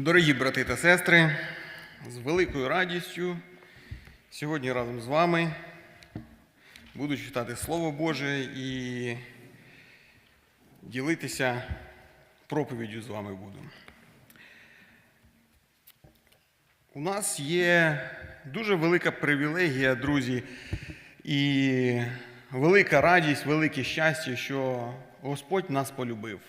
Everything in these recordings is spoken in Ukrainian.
Дорогі брати та сестри, з великою радістю сьогодні разом з вами буду читати Слово Боже і ділитися проповіддю з вами буду. У нас є дуже велика привілегія, друзі, і велика радість, велике щастя, що Господь нас полюбив.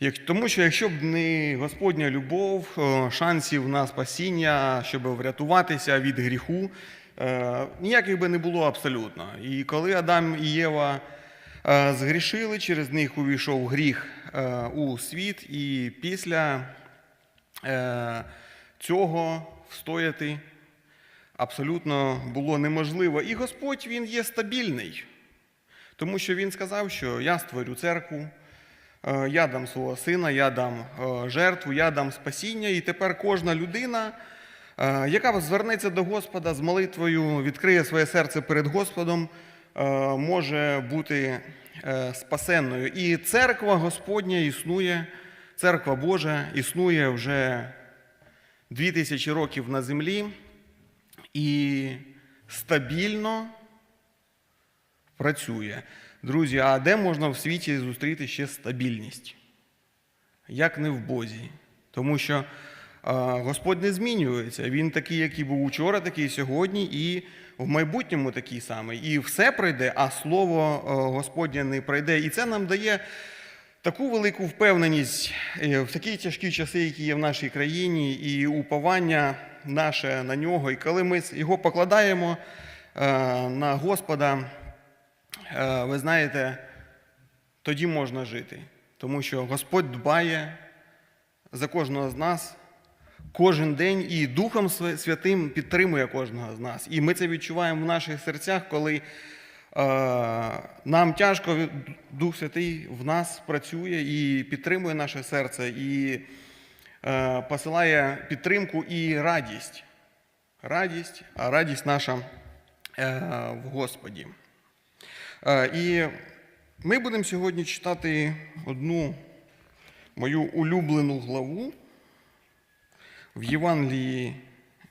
Тому що якщо б не Господня любов, е, шансів на спасіння, щоб врятуватися від гріху, е, ніяких би не було абсолютно. І коли Адам і Єва е, згрішили, через них увійшов гріх у світ, і після цього встояти абсолютно було неможливо. І Господь він є стабільний, тому що Він сказав, що я створю церкву. Е, Я дам свого сина, я дам е, жертву, я дам спасіння. І тепер кожна людина, е, яка звернеться до Господа з молитвою, відкриє своє серце перед Господом, може бути спасенною. І церква Господня існує, церква Божа існує вже дві тисячі років на землі і стабільно працює. Друзі, а де можна в світі зустріти ще стабільність? Як не в Бозі? Тому що Господь не змінюється. Він такий, який був учора, такий сьогодні, і в майбутньому такий самий. І все пройде, а слово Господнє не пройде. І це нам дає таку велику впевненість е, в такі тяжкі часи, які є в нашій країні, і уповання наше на нього. І коли ми його покладаємо е, на Господа, ви знаєте, тоді можна жити. Тому що Господь дбає за кожного з нас кожен день і Духом Святим підтримує кожного з нас. І ми це відчуваємо в наших серцях, коли е, нам тяжко, Дух Святий в нас працює і підтримує наше серце, і е, посилає підтримку і радість. Радість, а радість наша е, в Господі. Е, І ми будемо сьогодні читати одну мою улюблену главу в Євангелії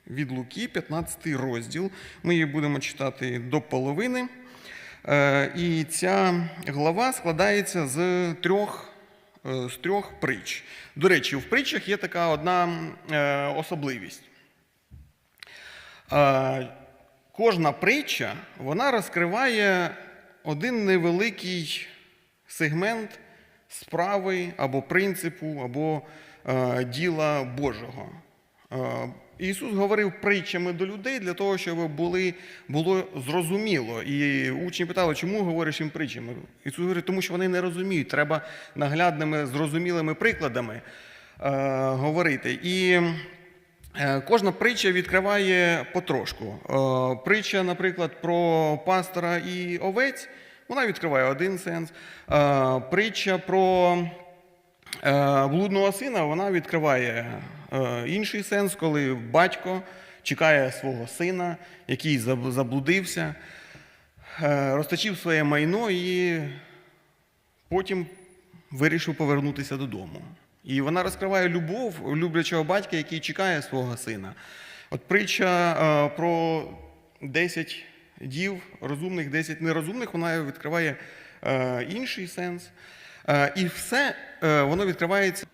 від Луки, 15 розділ. Ми її будемо читати до половини. Е, І ця глава складається з трьох, е, з трьох притч. До речі, в притчах є така одна особливість. Кожна притча вона розкриває один невеликий сегмент справи або принципу, або е, діла Божого. Е, Ісус говорив притчами до людей для того, щоб були, було зрозуміло. І учні питали, чому говориш їм притчами? Ісус говорить, тому що вони не розуміють. Треба наглядними, зрозумілими прикладами е, говорити. І Кожна притча відкриває потрошку. Е, Притча, наприклад, про пастора і овець, вона відкриває один сенс. Е, Притча про е, блудного сина, вона відкриває е, інший сенс, коли батько чекає свого сина, який заблудився, е, розточив своє майно і потім вирішив повернутися додому. І вона розкриває любов люблячого батька, який чекає свого сина. От притча е, про 10 дів, розумних, 10 нерозумних, вона відкриває е, інший сенс. Е, і все воно відкривається.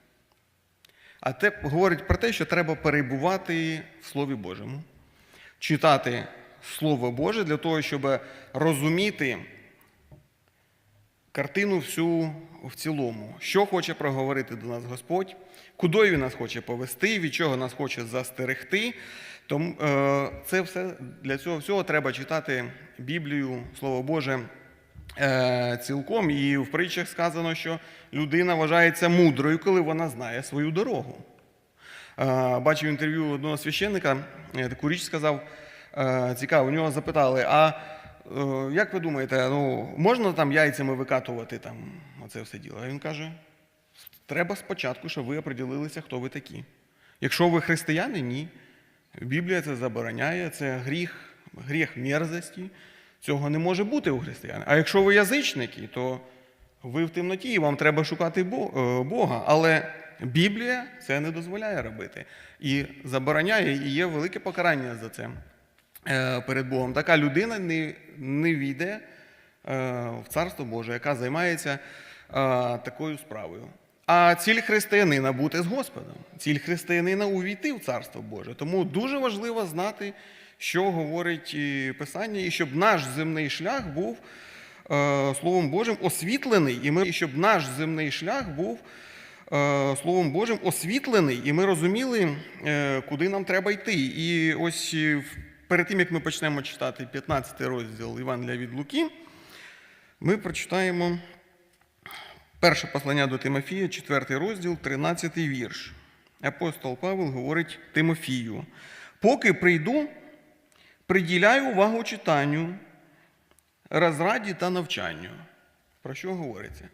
А те говорить про те, що треба перебувати в Слові Божому, читати Слово Боже для того, щоб розуміти картину всю в цілому. Що хоче проговорити до нас Господь, куди він нас хоче повести, від чого нас хоче застерегти. Тому е, це все для цього всього треба читати Біблію, Слово Боже. е, Цілком і в притчах сказано, що людина вважається мудрою, коли вона знає свою дорогу. Е, Бачив інтерв'ю одного священника, таку річ сказав, цікаво, у нього запитали, а як ви думаєте, ну, можна там яйцями викатувати там, оце все діло? А він каже, треба спочатку, щоб ви оприділилися, хто ви такі. Якщо ви християни, ні. Біблія це забороняє, це гріх, гріх мерзості. Цього не може бути у християн. А якщо ви язичники, то ви в темноті і вам треба шукати е, Бога. Але Біблія це не дозволяє робити. І забороняє, і є велике покарання за це е, перед Богом. Така людина не, не війде е, в Царство Боже, яка займається е, такою справою. А ціль християнина бути з Господом, ціль християнина увійти в Царство Боже. Тому дуже важливо знати, що говорить Писання, і щоб наш земний шлях був е, Словом Божим освітлений, і ми, і щоб наш земний шлях був е, Словом Божим освітлений, і ми розуміли, е, куди нам треба йти. І ось е, в- перед тим, як ми почнемо читати 15 розділ Євангелія від Луки, ми прочитаємо перше послання до Тимофія, 4 розділ, 13 вірш. Апостол Павел говорить Тимофію: поки прийду, приділяй увагу читанню, розраді та навчанню. Про що говориться?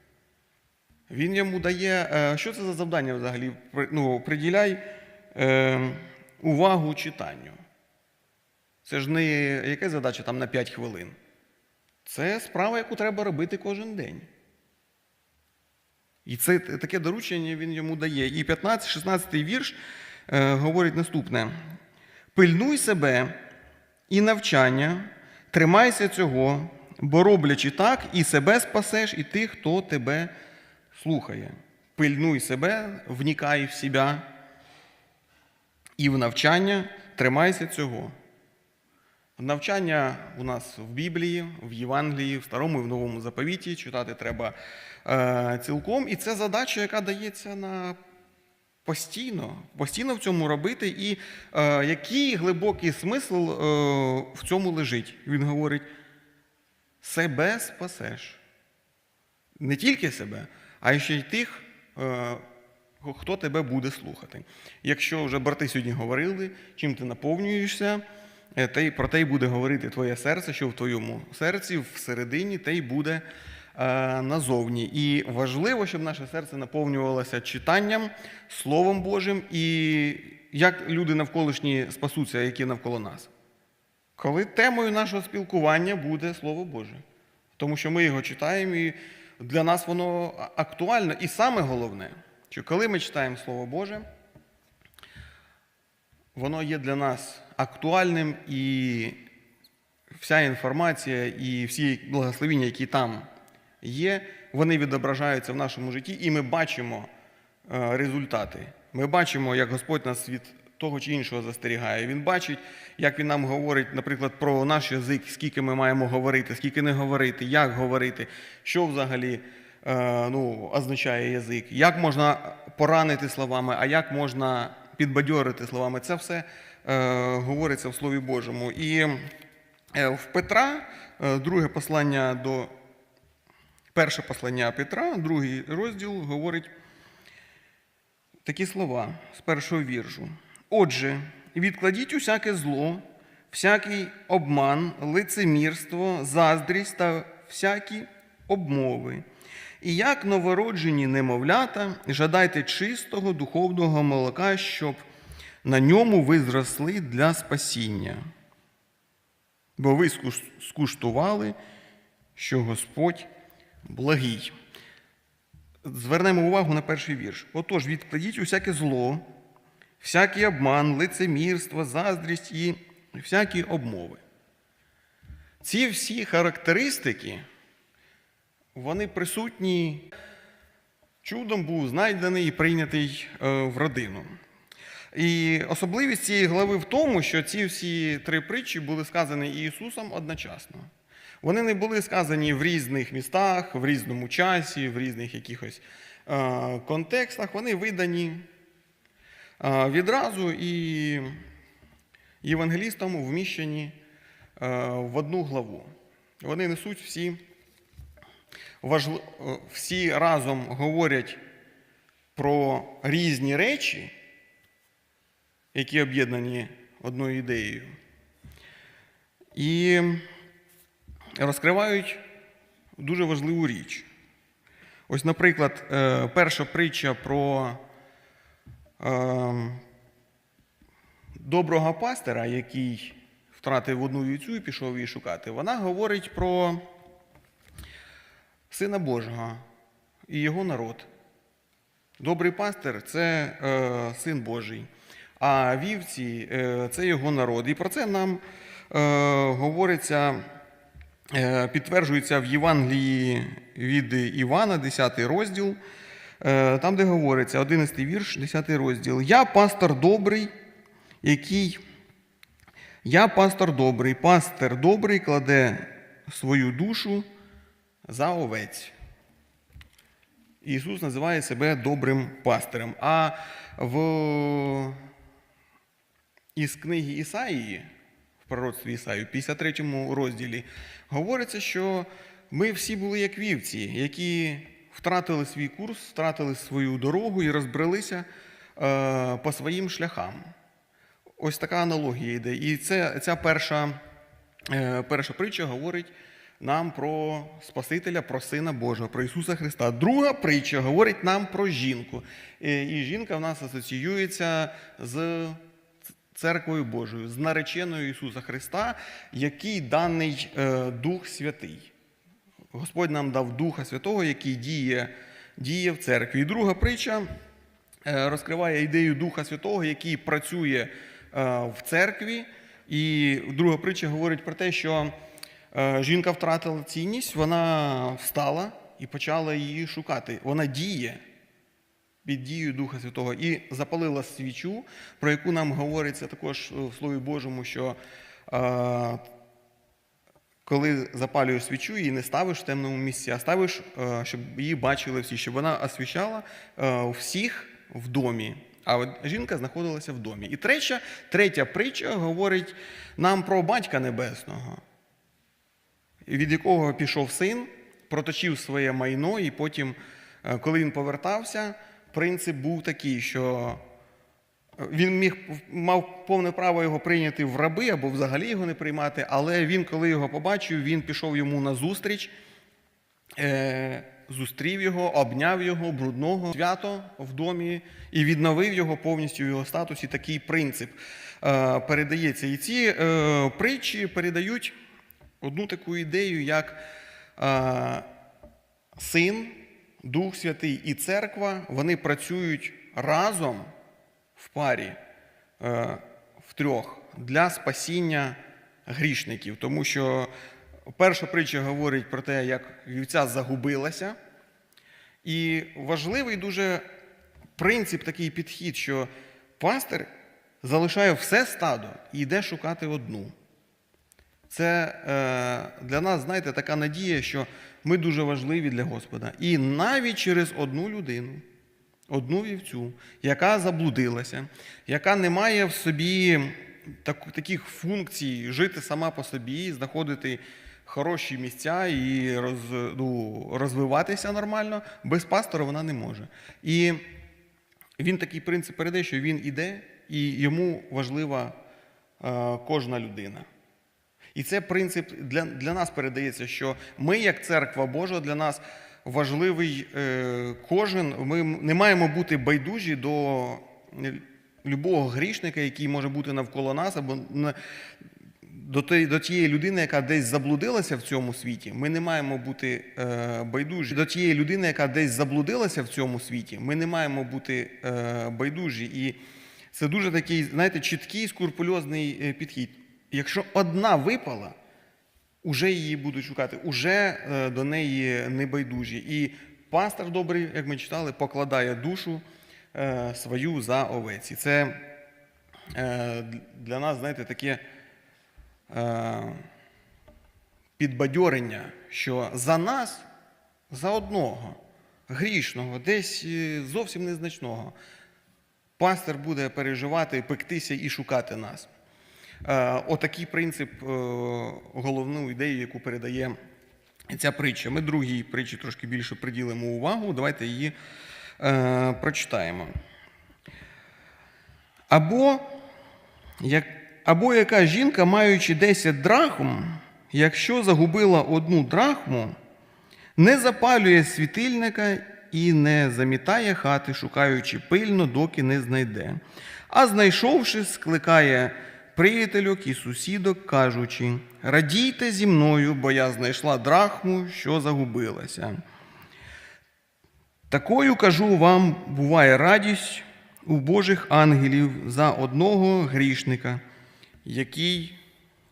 Він йому дає, е, що це за завдання взагалі? Ну, приділяй е, увагу читанню. Це ж не яка задача там на 5 хвилин. Це справа, яку треба робити кожен день. І це таке доручення він йому дає. І 15-16 вірш е, говорить наступне: пильнуй себе і навчання, тримайся цього, бо роблячи так, і себе спасеш, і тих, хто тебе слухає. Пильнуй себе, вникай в себе, і в навчання тримайся цього. Навчання у нас в Біблії, в Євангелії, в Старому і в Новому заповіті читати треба е, цілком. І це задача, яка дається на постійно, постійно в цьому робити. І е, який глибокий смисл е, в цьому лежить? Він говорить: себе спасеш. Не тільки себе, а ще й тих, е, хто тебе буде слухати. Якщо вже брати сьогодні говорили, чим ти наповнюєшся, про те й буде говорити твоє серце, що в твоєму серці, всередині, те й буде е, назовні. І важливо, щоб наше серце наповнювалося читанням, Словом Божим, і як люди навколишні спасуться, які навколо нас. Коли темою нашого спілкування буде Слово Боже. Тому що ми його читаємо, і для нас воно актуально. І саме головне, що коли ми читаємо Слово Боже, воно є для нас актуальним, і вся інформація і всі благословіння, які там є, вони відображаються в нашому житті, і ми бачимо е, результати. Ми бачимо, як Господь нас від того чи іншого застерігає. Він бачить, як він нам говорить, наприклад, про наш язик, скільки ми маємо говорити, скільки не говорити, як говорити, що взагалі е, ну, означає язик, як можна поранити словами, а як можна підбадьорити словами. Це все говориться в Слові Божому. І е, в Петра, е, друге послання до перше послання Петра, другий розділ говорить такі слова з першого віршу. Отже, відкладіть усяке зло, всякий обман, лицемірство, заздрість та всякі обмови. І як новороджені немовлята, жадайте чистого духовного молока, щоб на ньому ви зросли для спасіння. Бо ви скуштували, що Господь благий. Звернемо увагу на перший вірш. Отож, відкладіть усяке зло, всякий обман, лицемірство, заздрість і всякі обмови. Ці всі характеристики, вони присутні, чудом був знайдений і прийнятий е, в родину. І особливість цієї глави в тому, що ці всі три притчі були сказані Ісусом одночасно. Вони не були сказані в різних містах, в різному часі, в різних якихось е, контекстах. Вони видані е, відразу і євангелістам вміщені е, в одну главу. Вони несуть всі, важли- е, всі разом говорять про різні речі, які об'єднані одною ідеєю. І розкривають дуже важливу річ. Ось, наприклад, е, перша притча про е, доброго пастира, який втратив одну вівцю і пішов її шукати, вона говорить про Сина Божого і його народ. Добрий пастир це е, син Божий, а вівці е, це його народ. І про це нам е, говориться, е, підтверджується в Євангелії від Івана, 10 розділ, там, де говориться, 11 вірш, 10 розділ. Я пастор добрий, який. Я пастор добрий, пастир добрий кладе свою душу за овець. Ісус називає себе добрим пастирем. А в... із книги Ісаїї, в пророцтві Ісаї, в 53 розділі, говориться, що ми всі були як вівці, які втратили свій курс, втратили свою дорогу і розбрелися е, по своїм шляхам. Ось така аналогія йде. І це, ця перша, е, перша притча говорить нам про Спасителя, про Сина Божого, про Ісуса Христа. Друга притча говорить нам про жінку. Е, І жінка в нас асоціюється з церквою Божою, з нареченою Ісуса Христа, який даний е, Дух Святий. Господь нам дав Духа Святого, який діє, діє в церкві. І друга притча е, розкриває ідею Духа Святого, який працює е, в церкві. І друга притча говорить про те, що жінка втратила цінність, вона встала і почала її шукати. Вона діє під дією Духа Святого і запалила свічу, про яку нам говориться також в Слові Божому, що е, коли запалюєш свічу, її не ставиш в темному місці, а ставиш, е, щоб її бачили всі, щоб вона освіщала е, всіх в домі. А жінка знаходилася в домі. І третя, третя притча говорить нам про батька небесного, від якого пішов син, проточив своє майно, і потім, коли він повертався, принцип був такий, що він міг мав повне право його прийняти в раби або взагалі його не приймати, але він, коли його побачив, він пішов йому на зустріч, е, зустрів його, обняв його брудного свято в домі і відновив його повністю в його статусі. Такий принцип е, передається. І ці е, притчі передають одну таку ідею, як е, син, Дух Святий і церква, вони працюють разом в парі, е, в трьох для спасіння грішників. Тому що перша притча говорить про те, як вівця загубилася. І важливий дуже принцип, такий підхід, що пастир залишає все стадо і йде шукати одну. Це е, для нас, знаєте, така надія, що ми дуже важливі для Господа. І навіть через одну людину, одну вівцю, яка заблудилася, яка не має в собі так, таких функцій жити сама по собі, знаходити хороші місця і роз, ну, розвиватися нормально, без пастора вона не може. І він такий принцип передає, що він іде, і йому важлива е, кожна людина. І це принцип для, для нас передається, що ми, як церква Божа, для нас важливий е, кожен. Ми не маємо бути байдужі до любого грішника, який може бути навколо нас, або на, до, тієї, до тієї людини, яка десь заблудилася в цьому світі. Ми не маємо бути е, байдужі. До тієї людини, яка десь заблудилася в цьому світі, ми не маємо бути е, байдужі. І це дуже такий, знаєте, чіткий, скурпульозний е, підхід. Якщо одна випала, уже її будуть шукати, уже е, до неї не байдужі. І пастор добрий, як ми читали, покладає душу е, свою за овець. І це е, для нас, знаєте, таке підбадьорення, що за нас, за одного, грішного, десь зовсім незначного, пастор буде переживати, пектися і шукати нас. Отакий принцип, головну ідею, яку передає ця притча. Ми другій притчі трошки більше приділимо увагу. Давайте її е, прочитаємо. Або, як, або яка жінка, маючи 10 драхм, якщо загубила одну драхму, не запалює світильника і не замітає хати, шукаючи пильно, доки не знайде. А знайшовши, скликає приятельок і сусідок, кажучи: Радійте зі мною, бо я знайшла драхму, що загубилася. Такою кажу вам, буває радість у Божих ангелів за одного грішника, який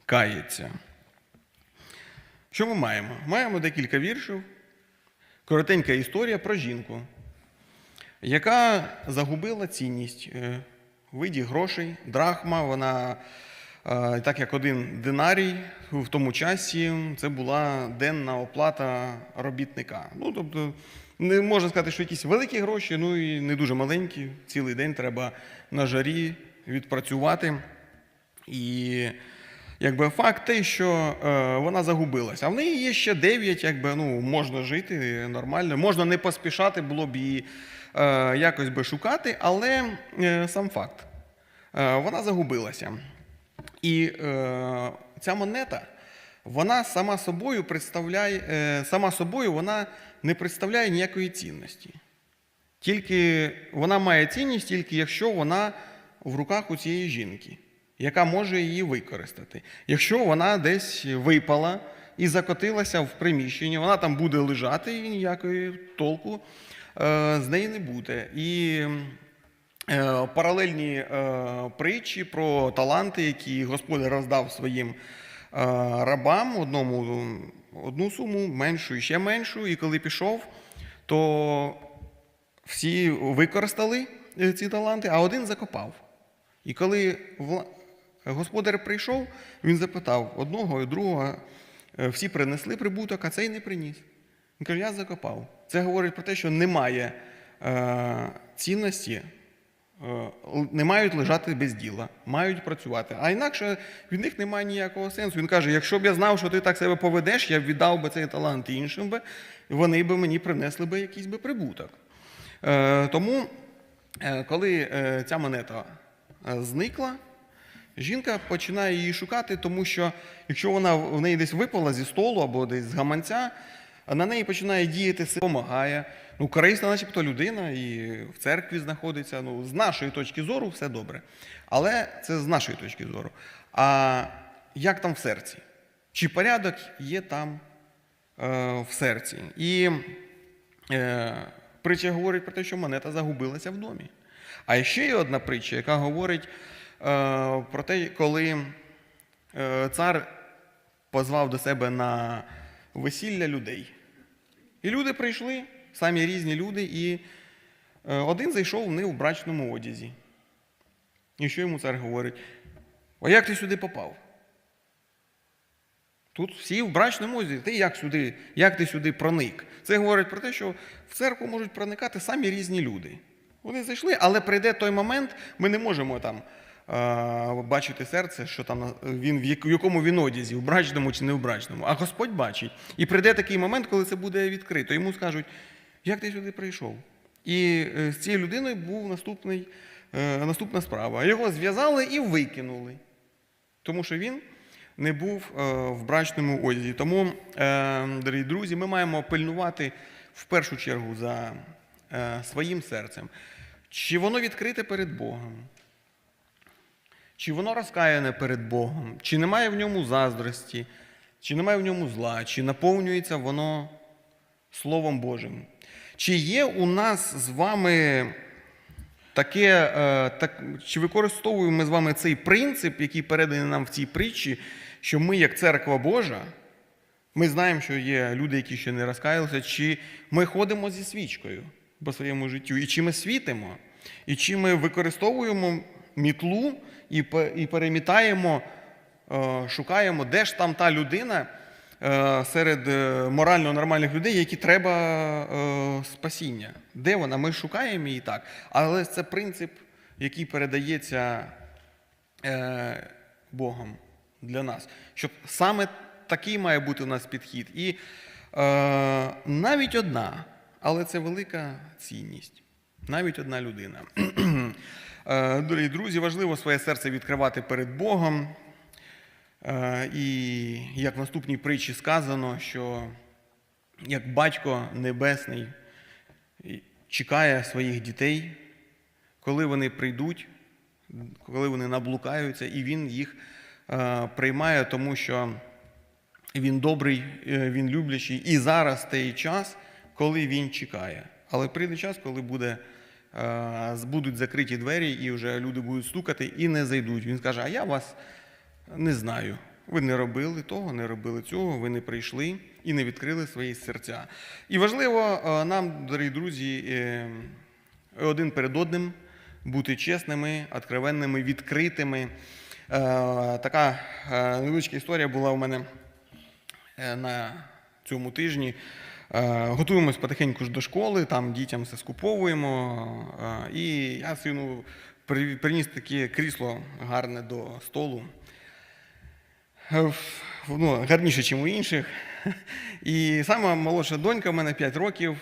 кається. Що ми маємо? Маємо декілька віршів, коротенька історія про жінку, яка загубила цінність е, виді грошей, драхма. Вона, е, так як один динарій в тому часі, це була денна оплата робітника. Ну, тобто, не можна сказати, що якісь великі гроші, ну і не дуже маленькі. Цілий день треба на жарі відпрацювати. І якби факт той, що е, вона загубилася. А в неї є ще 9, якби ну, можна жити нормально, можна не поспішати, було б її якось би шукати, але е, сам факт. Е, вона загубилася. І е, ця монета, вона сама собою представляє, е, сама собою вона не представляє ніякої цінності. Тільки вона має цінність, тільки якщо вона в руках у цієї жінки, яка може її використати. Якщо вона десь випала і закотилася в приміщенні, вона там буде лежати і ніякої толку е, з неї не буде. І е, паралельні е, притчі про таланти, які Господь роздав своїм е, рабам, одному одну суму, меншу і ще меншу, і коли пішов, то всі використали е, ці таланти, а один закопав. І коли господар прийшов, він запитав одного і другого, е, всі принесли прибуток, а цей не приніс. Він каже, я закопав. Це говорить про те, що немає е, цінності, е, не мають лежати без діла, мають працювати. А інакше від них немає ніякого сенсу. Він каже: якщо б я знав, що ти так себе поведеш, я б віддав би цей талант іншим би, вони б мені принесли би якийсь би прибуток. Е, тому, е, коли е, ця монета е, зникла, жінка починає її шукати, тому що якщо вона в в неї десь випала зі столу або десь з гаманця, на неї починає діяти сила, допомагає. Ну, корисна, начебто, людина і в церкві знаходиться. Ну, з нашої точки зору все добре. Але це з нашої точки зору. А як там в серці? Чи порядок є там е, в серці? І е, притча говорить про те, що монета загубилася в домі. А ще є одна притча, яка говорить е, про те, коли е, цар позвав до себе на весілля людей. І люди прийшли, самі різні люди, і е, один зайшов не в брачному одязі. І що йому цар говорить? А як ти сюди попав? Тут всі в брачному одязі. Ти як сюди, як ти сюди проник? Це говорить про те, що в церкву можуть проникати самі різні люди. Вони зайшли, але прийде той момент, ми не можемо там бачити серце, що там він в якому він одязі, в брачному чи не в брачному. А Господь бачить. І прийде такий момент, коли це буде відкрито. Йому скажуть, як ти сюди прийшов? І е, з цією людиною був наступний, е, наступна справа. Його зв'язали і викинули тому що він не був е, в брачному одязі. Тому, дорогі друзі, ми маємо пильнувати в першу чергу за своїм серцем, чи воно відкрите перед Богом, чи воно розкаяне перед Богом, чи немає в ньому заздрості, чи немає в ньому зла, чи наповнюється воно Словом Божим. Чи є у нас з вами таке, е, так, чи використовуємо ми з вами цей принцип, який переданий нам в цій притчі, що ми, як церква Божа, ми знаємо, що є люди, які ще не розкаялися, чи ми ходимо зі свічкою по своєму життю, і чи ми світимо, і чи ми використовуємо мітлу і, перемітаємо, е, шукаємо, де ж там та людина е, серед е, морально нормальних людей, які треба спасіння. Де вона? Ми шукаємо її так. Але це принцип, який передається Богом для нас. Щоб саме такий має бути у нас підхід. І навіть одна, але це велика цінність. Навіть одна людина. Е, Дорогі друзі, важливо своє серце відкривати перед Богом. Е, І як в наступній притчі сказано, що як батько небесний чекає своїх дітей, коли вони прийдуть, коли вони наблукаються, і він їх е, приймає, тому що він добрий, він люблячий. І зараз той час, коли він чекає, Але прийде час, коли буде, будуть закриті двері, і вже люди будуть стукати і не зайдуть. Він скаже: А я вас не знаю. Ви не робили того, не робили цього, ви не прийшли і не відкрили свої серця. І важливо е, нам, дорогі друзі, е, один перед одним бути чесними, откровенними, відкритими. Е, Така е, невеличка історія була у мене е, на цьому тижні. Е, Готуємось потихеньку ж до школи, там дітям все скуповуємо. е, І я сину приніс таке крісло гарне до столу. Е, Ну, гарніше, ніж у інших. І сама молодша донька в мене 5 років,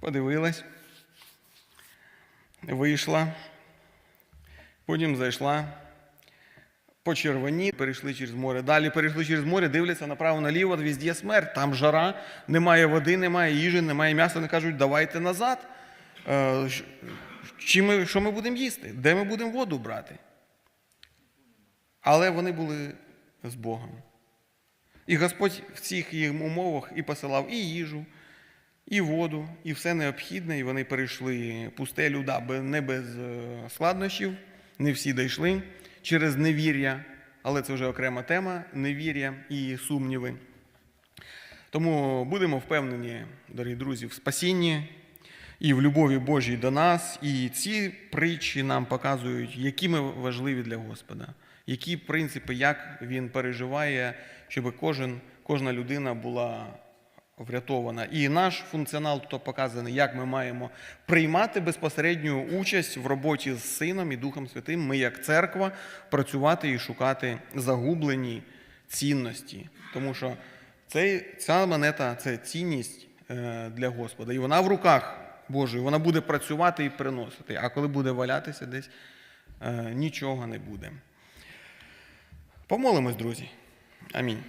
подивилась, вийшла, потім зайшла, по червоні, перейшли через море. Далі перейшли через море, дивляться направо-наліво, везде смерть, там жара, немає води, немає їжі, немає м'яса. Вони кажуть, давайте назад. Е, Чи ми, що ми будемо їсти? Де ми будемо воду брати? Але вони були з Богом. І Господь в цих їх умовах і посилав і їжу, і воду, і все необхідне, і вони перейшли пустелю, да, не без е, складнощів, не всі дійшли через невір'я, але це вже окрема тема невір'я і сумніви. Тому будемо впевнені, дорогі друзі, в спасінні і в любові Божій до нас. І ці притчі нам показують, які ми важливі для Господа, які принципи, як Він переживає, щоб кожен, кожна людина була врятована. І наш функціонал тут показаний, як ми маємо приймати безпосередню участь в роботі з Сином і Духом Святим. Ми, як церква, працювати і шукати загублені цінності. Тому що цей, ця монета це цінність е, для Господа. І вона в руках Божої, вона буде працювати і приносити. А коли буде валятися десь, е, нічого не буде. Помолимось, друзі. Амінь.